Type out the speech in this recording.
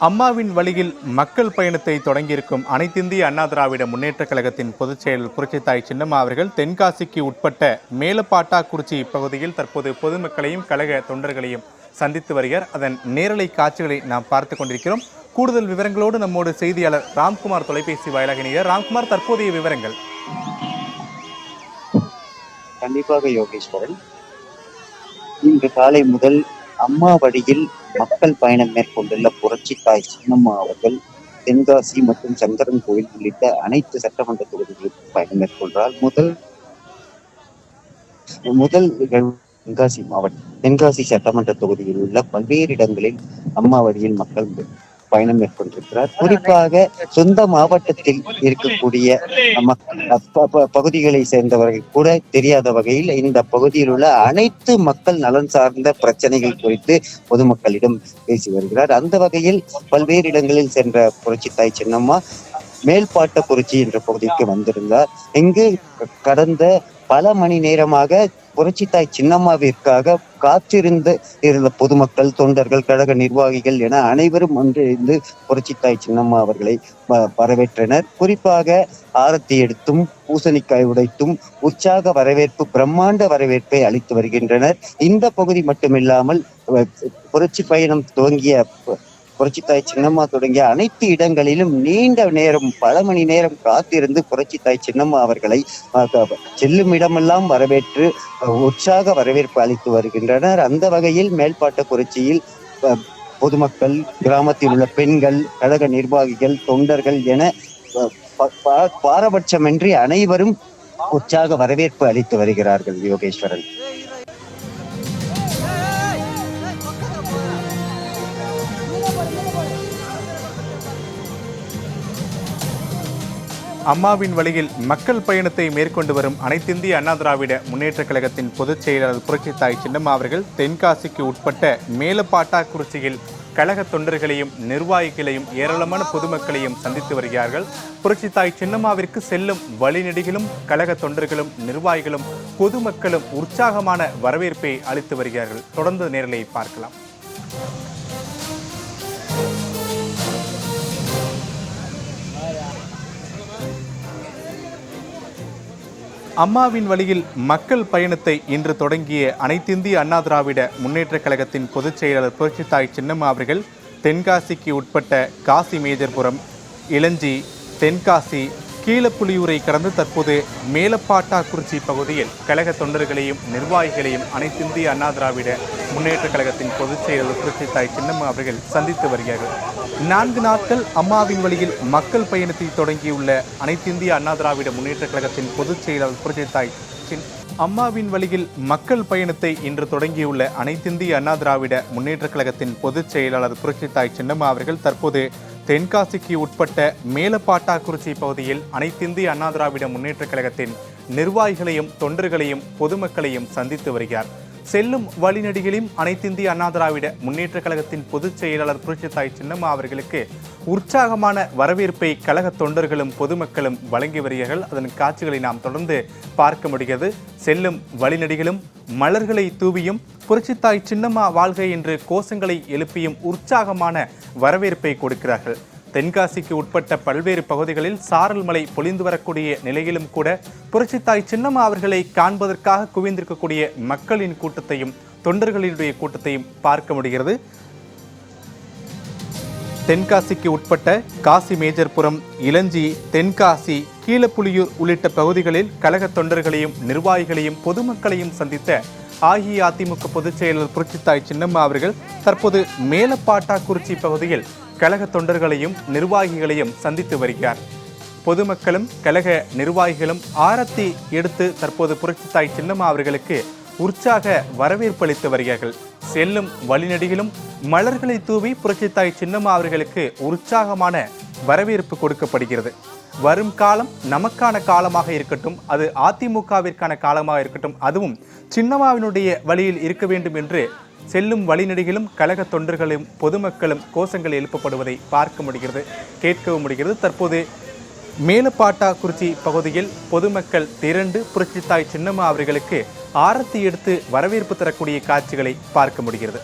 அம்மாவின் வழியில் மக்கள் பயணத்தை தொடங்கியிருக்கும் அனைத்திந்திய அண்ணா திராவிட முன்னேற்றக் கழகத்தின் பொதுச் செயலர் புரட்சித்தாய் சின்னம்மா அவர்கள் தென்காசிக்கு உட்பட்ட மேலப்பாட்டாக்குறிச்சி பகுதியில் தற்போது பொதுமக்களையும் கழக தொண்டர்களையும் சந்தித்து வருகிறார். அதன் நேரலை காட்சிகளை நாம் பார்த்து கொண்டிருக்கிறோம். கூடுதல் விவரங்களோடு நம்மோடு செய்தியாளர் ராம்குமார் தொலைபேசி வாயிலாக இணைகிறார். ராம்குமார் தற்போதைய விவரங்கள். கண்டிப்பாக யோகேஸ்வரன் இன்று காலை முதல் அம்மா வழியில் மக்கள் பயணம் மேற்கொண்டுள்ள புரட்சி தாய் சின்னம்மா அவர்கள் தென்காசி மற்றும் சங்கரன் கோயில் உள்ளிட்ட அனைத்து சட்டமன்ற தொகுதிகளுக்கும் பயணம் மேற்கொள்றார் முதல் முதல் நிகழ்வு தென்காசி மாவட்டம் தென்காசி சட்டமன்ற தொகுதியில் உள்ள பல்வேறு இடங்களில் அம்மா வழியில் மக்கள் பயணம் மேற்கொண்டிருக்கிறார். குறிப்பாக சொந்த மாவட்டத்தில் இருக்கக்கூடிய பகுதிகளை சேர்ந்தவர்கள் கூட தெரியாத வகையில் இந்த பகுதியில் உள்ள அனைத்து மக்கள் நலன் சார்ந்த பிரச்சனைகள் குறித்து பொதுமக்களிடம் பேசி வருகிறார். அந்த வகையில் பல்வேறு இடங்களில் சென்ற புரட்சி தாய் சின்னம்மா மேல்பாட்டக்குறிச்சி என்ற பகுதிக்கு வந்திருந்தார். இங்கு கடந்த பல மணி நேரமாக புரட்சித்தாய் சின்னம்மாவிற்காக காத்திருந்த இருந்த பொதுமக்கள் தொண்டர்கள் கழக நிர்வாகிகள் என அனைவரும் ஒன்றிணைந்து புரட்சித்தாய் சின்னம்மா அவர்களை வ- வரவேற்றனர். குறிப்பாக ஆரத்தி எடுத்தும் பூசணிக்காய் உடைத்தும் உற்சாக வரவேற்பு பிரம்மாண்ட வரவேற்பை அளித்து வருகின்றனர். இந்த பகுதி மட்டுமில்லாமல் புரட்சி பயணம் துவங்கிய புரட்சித்தாய் சின்னம்மா தொடங்கிய அனைத்து இடங்களிலும் நீண்ட நேரம் பல மணி நேரம் காத்திருந்து புரட்சித்தாய் சின்னம்மா அவர்களை செல்லும் இடமெல்லாம் வரவேற்று உற்சாக வரவேற்பு அளித்து வருகின்றனர். அந்த வகையில் மேல்பாட்ட குறிச்சியில் பொதுமக்கள் கிராமத்தில் உள்ள பெண்கள் கழக நிர்வாகிகள் தொண்டர்கள் என ப- பாரபட்சமின்றி அனைவரும் உற்சாக வரவேற்பு அளித்து வருகிறார்கள் யோகேஸ்வரன். அம்மாவின் வழியில் மக்கள் பயணத்தை மேற்கொண்டு வரும் அனைத்திந்திய அண்ணா திராவிட முன்னேற்றக் கழகத்தின் பொதுச் செயலாளர் புரட்சித்தாய் சின்னம்மா அவர்கள் தென்காசிக்கு உட்பட்ட மேலப்பாட்டாக்குறிச்சியில் கழக தொண்டர்களையும் நிர்வாகிகளையும் ஏராளமான பொதுமக்களையும் சந்தித்து வருகிறார்கள். புரட்சித்தாய் சின்னம்மாவிற்கு செல்லும் வழிநெடுகிலும் கழக தொண்டர்களும் நிர்வாகிகளும் பொதுமக்களும் உற்சாகமான வரவேற்பை அளித்து வருகிறார்கள். தொடர்ந்து நேரலை பார்க்கலாம். அம்மாவின் வழியில் மக்கள் பயணத்தை இன்று தொடங்கிய அனைத்திந்திய அண்ணா திராவிட முன்னேற்றக் கழகத்தின் பொதுச் செயலாளர் புரட்சித்தாய் சின்னம்மா அவர்கள் தென்காசிக்கு உட்பட்ட காசி மேஜர்புரம் இளஞ்சி தென்காசி கீழப்புலியூரை கடந்து தற்போது மேலப்பாட்டாக்குறிச்சி பகுதியில் கழக தொண்டர்களையும் நிர்வாகிகளையும் அனைத்திந்திய அண்ணா திராவிட முன்னேற்றக் கழகத்தின் பொதுச் செயலாளர் தாய் சின்னம்மா அவர்கள் சந்தித்து வருகிறார்கள். நான்கு நாட்கள் அம்மாவின் வழியில் மக்கள் பயணத்தை தொடங்கியுள்ள அனைத்திந்திய அண்ணா திராவிட முன்னேற்றக் கழகத்தின் பொதுச் செயலாளர் புரட்சித்தாய் சின் அம்மாவின் வழியில் மக்கள் பயணத்தை இன்று தொடங்கியுள்ள அனைத்திந்திய அண்ணா திராவிட முன்னேற்றக் கழகத்தின் பொதுச் செயலாளர் புரட்சித்தாய் சின்னம்மா அவர்கள் தற்போது தென்காசிக்கு உட்பட்ட மேலப்பாட்டாக்குறிச்சி பகுதியில் அனைத்திந்திய அண்ணா திராவிட முன்னேற்றக் கழகத்தின் நிர்வாகிகளையும் தொண்டர்களையும் பொதுமக்களையும் சந்தித்து வருகிறார். செல்லும் வழிநடிகளிலும் அனைத்திந்திய அண்ணா திராவிட முன்னேற்றக் கழகத்தின் பொதுச் செயலாளர் புரட்சித்தாய் சின்னம்மா அவர்களுக்கு உற்சாகமான வரவேற்பை கழக தொண்டர்களும் பொதுமக்களும் வழங்கி வருகிறார்கள். அதன் காட்சிகளை நாம் தொடர்ந்து பார்க்க முடிகிறது. செல்லும் வழிநடிகளும் மலர்களை தூவியும் புரட்சித்தாய் சின்னம்மா வாழ்க என்று கோஷங்களை எழுப்பியும் உற்சாகமான வரவேற்பை கொடுக்கிறார்கள். தென்காசிக்கு உட்பட்ட பல்வேறு பகுதிகளில் சாரல் மலை பொழிந்து வரக்கூடிய நிலையிலும் கூட புரட்சித்தாய் சின்னம்மா அவர்களை காண்பதற்காக குவிந்திருக்கக்கூடிய மக்களின் கூட்டத்தையும் தொண்டர்களினுடைய கூட்டத்தையும் பார்க்க முடிகிறது. தென்காசிக்கு உட்பட்ட காசி மேஜர்புரம் இளஞ்சி தென்காசி கீழப்புலியூர் உள்ளிட்ட பகுதிகளில் கழக தொண்டர்களையும் நிர்வாகிகளையும் பொதுமக்களையும் சந்தித்த அஇஅதிமுக பொதுச் செயலர் புரட்சித்தாய் சின்னம்மா அவர்கள் தற்போது மேலப்பாட்டாக்குறிச்சி பகுதியில் கழக தொண்டர்களையும் நிர்வாகிகளையும் சந்தித்து வருகிறார். பொதுமக்களும் கழக நிர்வாகிகளும் ஆரத்தி எடுத்து தற்போது புரட்சித்தாய் சின்னம்மா அவர்களுக்கு உற்சாக வரவேற்பளித்து வருகிறார்கள். செல்லும் வழிநடிகளும் மலர்களை தூவி புரட்சித்தாய் சின்னம்மா அவர்களுக்கு உற்சாகமான வரவேற்பு கொடுக்கப்படுகிறது. வரும் காலம் நமக்கான காலமாக இருக்கட்டும் அது அதிமுகவிற்கான காலமாக இருக்கட்டும் அதுவும் சின்னம்மாவினுடைய வழியில் இருக்க வேண்டும் என்று செல்லும் வழிநடிகளும் கழக தொண்டர்களும் பொதுமக்களும் கோஷங்கள் எழுப்பப்படுவதை பார்க்க முடிகிறது கேட்கவும் முடிகிறது. தற்போது மேலப்பாட்டாக்குறிச்சி பகுதியில் பொதுமக்கள் திரண்டு புரட்சித்தாய் சின்னம்மா அவர்களுக்கு ஆரத்தி எடுத்து வரவேற்பு தரக்கூடிய காட்சிகளை பார்க்க முடிகிறது.